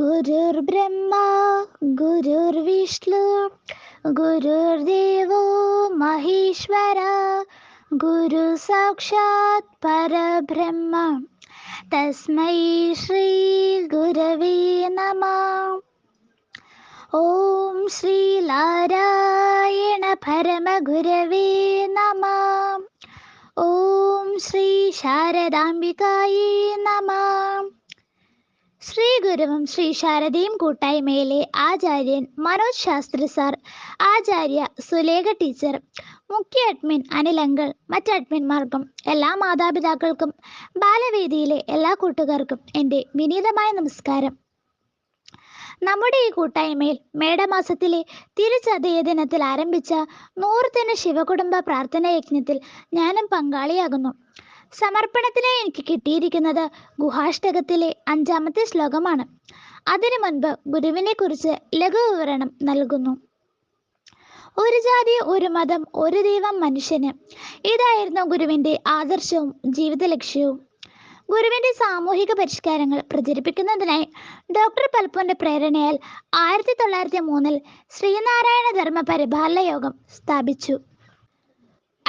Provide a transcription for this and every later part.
ഗുരുർ ബ്രഹ്മ ഗുരുർ വിഷ്ണു ഗുരുർ ദേവോ മഹേശ്വര ഗുരു സാക്ഷാത് പരബ്രഹ്മ. തസ്മൈ ശ്രീ ഗുരവേ നമ. ഓം ശ്രീ നാരായണ പരമഗുരവേ നമ. ഓം ശ്രീ ശാരദാംബികായേ നമ. ശ്രീ ഗുരുവും ശ്രീ ശാരദയും കൂട്ടായ്മയിലെ ആചാര്യൻ മനോജ് ശാസ്ത്രി സാർ ആചാര്യ സുലേഖ ടീച്ചർ മുഖ്യ അഡ്മിൻ അനിലങ്കൾ മറ്റ് അഡ്മിന്മാർക്കും എല്ലാ മാതാപിതാക്കൾക്കും ബാലവേദിയിലെ എല്ലാ കൂട്ടുകാർക്കും എന്റെ വിനീതമായ നമസ്കാരം. നമ്മുടെ ഈ കൂട്ടായ്മയിൽ മേടമാസത്തിലെ തിരുച്ചതയ ദിനത്തിൽ ആരംഭിച്ച നൂറുതന ശിവകുടുംബ പ്രാർത്ഥനാ യജ്ഞത്തിൽ ഞാനും പങ്കാളിയാകുന്നു. സമർപ്പണത്തിനായി എനിക്ക് കിട്ടിയിരിക്കുന്നത് ഗുഹാഷ്ടകത്തിലെ അഞ്ചാമത്തെ ശ്ലോകമാണ്. അതിനു മുൻപ് ഗുരുവിനെ കുറിച്ച് ലഘു വിവരണം നൽകുന്നു. ഒരു ജാതി ഒരു മതം ഒരു ദൈവം മനുഷ്യന്. ഇതായിരുന്നു ഗുരുവിന്റെ ആദർശവും ജീവിത ലക്ഷ്യവും ഗുരുവിന്റെ സാമൂഹിക പരിഷ്കാരങ്ങൾ പ്രചരിപ്പിക്കുന്നതിനായി ഡോക്ടർ പൽപ്പുന്റെ പ്രേരണയാൽ ആയിരത്തി തൊള്ളായിരത്തി മൂന്നിൽ ശ്രീനാരായണ ധർമ്മ പരിപാലന യോഗം സ്ഥാപിച്ചു.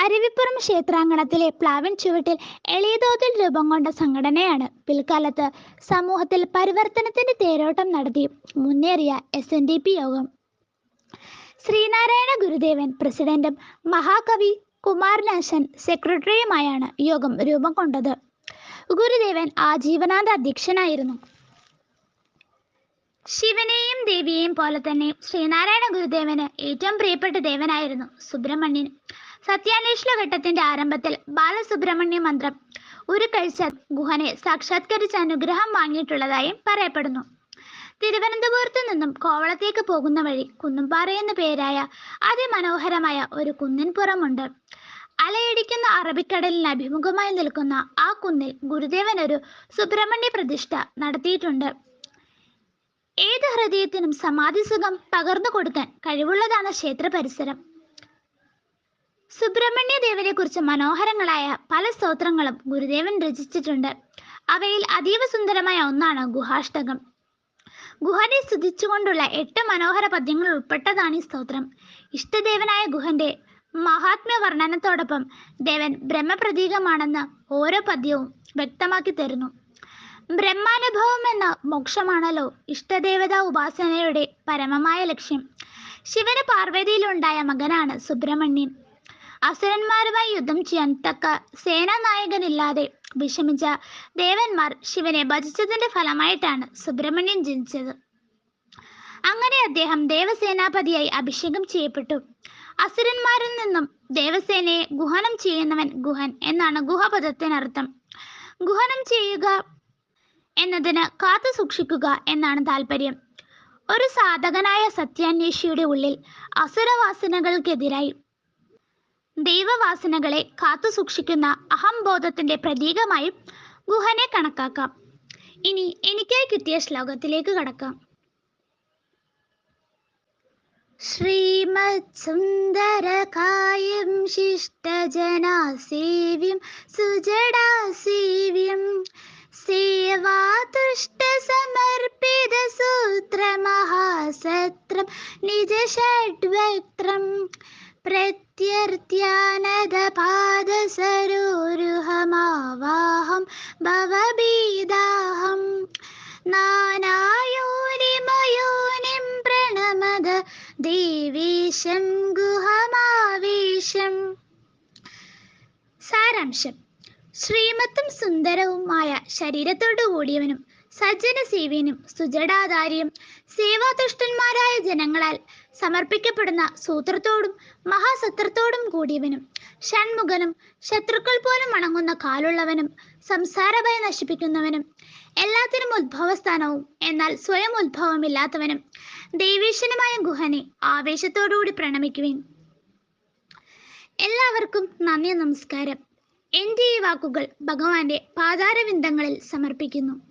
അരുവിപ്പുറം ക്ഷേത്രാങ്കണത്തിലെ പ്ലാവിൻ ചുവട്ടിൽ എളിയതോതിൽ രൂപം കൊണ്ട സംഘടനയാണ്. പിൽക്കാലത്ത് സമൂഹത്തിൽ പരിവർത്തനത്തിന്റെ തേരോട്ടം നടത്തി മുന്നേറിയ എസ് എൻ ഡി പി യോഗം. ശ്രീനാരായണ ഗുരുദേവൻ പ്രസിഡന്റും മഹാകവി കുമാരനാശൻ സെക്രട്ടറിയുമായാണ് യോഗം രൂപം കൊണ്ടത്. ഗുരുദേവൻ ആജീവനാന്ത അധ്യക്ഷനായിരുന്നു. ശിവനെയും ദേവിയെയും പോലെ തന്നെ ശ്രീനാരായണ ഗുരുദേവന് ഏറ്റവും പ്രിയപ്പെട്ട ദേവനായിരുന്നു സുബ്രഹ്മണ്യൻ. സത്യാന്വേഷണ ഘട്ടത്തിന്റെ ആരംഭത്തിൽ ബാലസുബ്രഹ്മണ്യ മന്ത്രം ഒരു കഴിച്ച ഗുഹനെ സാക്ഷാത്കരിച്ച അനുഗ്രഹം വാങ്ങിയിട്ടുള്ളതായും പറയപ്പെടുന്നു. തിരുവനന്തപുരത്ത് നിന്നും കോവളത്തേക്ക് പോകുന്ന വഴി കുന്നുംപാറ എന്ന പേരായ അതിമനോഹരമായ ഒരു കുന്നിൻപുറമുണ്ട്. അലയടിക്കുന്ന അറബിക്കടലിന് അഭിമുഖമായി നിൽക്കുന്ന ആ കുന്നിൽ ഗുരുദേവൻ ഒരു സുബ്രഹ്മണ്യ പ്രതിഷ്ഠ നടത്തിയിട്ടുണ്ട്. ഏത് ഹൃദയത്തിനും സമാധി സുഖം പകർന്നു കൊടുക്കാൻ കഴിവുള്ളതാണ് ക്ഷേത്ര പരിസരം. സുബ്രഹ്മണ്യ ദേവനെ കുറിച്ച് മനോഹരങ്ങളായ പല സ്തോത്രങ്ങളും ഗുരുദേവൻ രചിച്ചിട്ടുണ്ട്. അവയിൽ അതീവ സുന്ദരമായ ഒന്നാണ് ഗുഹാഷ്ടകം. ഗുഹനെ സ്തുതിച്ചുകൊണ്ടുള്ള എട്ട് മനോഹര പദ്യങ്ങൾ ഉൾപ്പെട്ടതാണ് ഈ സ്തോത്രം. ഇഷ്ടദേവനായ ഗുഹന്റെ മഹാത്മ്യ വർണനത്തോടൊപ്പം ദേവൻ ബ്രഹ്മപ്രതീകമാണെന്ന് ഓരോ പദ്യവും വ്യക്തമാക്കി തരുന്നു. ബ്രഹ്മാനുഭവം എന്ന മോക്ഷമാണല്ലോ ഇഷ്ടദേവതാ ഉപാസനയുടെ പരമമായ ലക്ഷ്യം. ശിവന് പാർവതിയിലുണ്ടായ മകനാണ് സുബ്രഹ്മണ്യൻ. അസുരന്മാരുമായി യുദ്ധം ചെയ്യാൻ തക്ക സേനാനായകനില്ലാതെ വിഷമിച്ച ദേവന്മാർ ശിവനെ ഭജിച്ചതിന്റെ ഫലമായിട്ടാണ് സുബ്രഹ്മണ്യൻ ജനിച്ചത്. അങ്ങനെ അദ്ദേഹം ദേവസേനാപതിയായി അഭിഷേകം ചെയ്യപ്പെട്ടു. അസുരന്മാരിൽ നിന്നും ദേവസേനയെ ഗുഹനം ചെയ്യുന്നവൻ ഗുഹൻ എന്നാണ് ഗുഹപദത്തിനർത്ഥം. ഗുഹനം ചെയ്യുക എന്നതിന് കാത്തു സൂക്ഷിക്കുക എന്നാണ് താല്പര്യം ഒരു സാധകനായ സത്യാന്വേഷിയുടെ ഉള്ളിൽ അസുരവാസനകൾക്കെതിരായി ദൈവവാസനകളെ കാത്തു സൂക്ഷിക്കുന്ന അഹംബോധത്തിന്റെ പ്രതീകമായി ഗുഹനെ കണക്കാക്കാം. ഇനി എനിക്കായി കിട്ടിയ ശ്ലോകത്തിലേക്ക് കടക്കാം. ശ്രീമത്സുന്ദരകായം ശിഷ്ടജനാസേവ്യം സുജടാസേവ്യം ഷഡ്വക്ത്രം പ്രത്യർത്യാനദപാദസരോരുഹമാവാഹം ഭവബീദാഹം നാനായോനിമയോനിം പ്രണമത ദേവീശം ഗുഹമാവേശം. സാരാംശം. ശ്രീമത്തും സുന്ദരവുമായ ശരീരത്തോടു കൂടിയവനും സജ്ജന സേവ്യനും സുജടാധാരിയും സേവാതുഷ്ടന്മാരായ ജനങ്ങളാൽ സമർപ്പിക്കപ്പെടുന്ന സൂത്രത്തോടും മഹാസത്രത്തോടും കൂടിയവനും ഷൺമുഖനും ശത്രുക്കൾ പോലും അണങ്ങുന്ന കാലുള്ളവനും സംസാരഭയം നശിപ്പിക്കുന്നവനും എല്ലാത്തിനും ഉത്ഭവസ്ഥാനവും എന്നാൽ സ്വയം ഉത്ഭവമില്ലാത്തവനും ദൈവീശനുമായ ഗുഹനെ ആവേശത്തോടുകൂടി പ്രണമിക്കുവിൻ. എല്ലാവർക്കും നന്ദി നമസ്കാരം. എന്റെ ഈ വാക്കുകൾ ഭഗവാന്റെ പാതാരവിന്ദങ്ങളിൽ സമർപ്പിക്കുന്നു.